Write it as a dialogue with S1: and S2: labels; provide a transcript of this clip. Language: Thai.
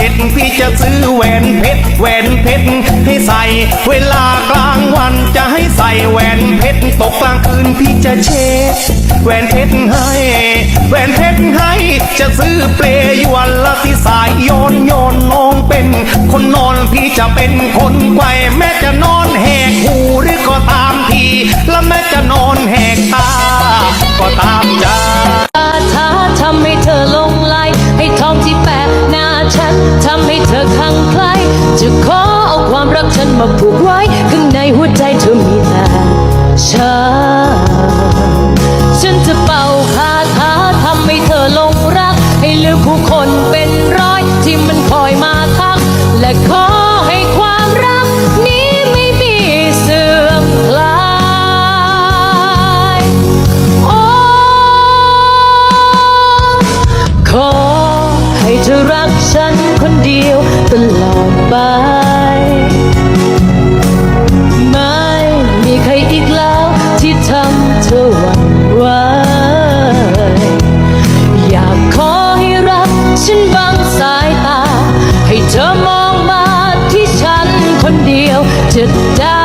S1: ด็จพี่จะซื้อแหวนเพชรแหวนเพชรให้ใส่ เวลากลางวันจะให้ใส่แหวนเพชรตกกลางคืนพี่จะเช็ดแหวนเพชรให้แหวนเพชรให้จะซื้อเปลยวันละที่สายโยนโยนน้องเป็น คนนอนพี่จะเป็นคนไกวแม้จะนอนแหกหูหรือก็ตามที และแม้จะนอนแหกตา ก็ตามใจำ
S2: ให้เธอคลั่งไคล้จะขอเอาความรักฉันมาผูกไว้ ข้างในหัวใจเธอมีแต่ฉันฉันจะเป่าคาถาทำให้เธอลงรัก ให้ลืมผู้คนไป ให้เธอรักฉันคนเดียวตลอดไป ไม่มีใครอีกแล้วที่ทำเธอหวั่นไหวอยากขอให้รักฉันบางสายตา ให้เธอมองมาที่ฉันคนเดียวจะได้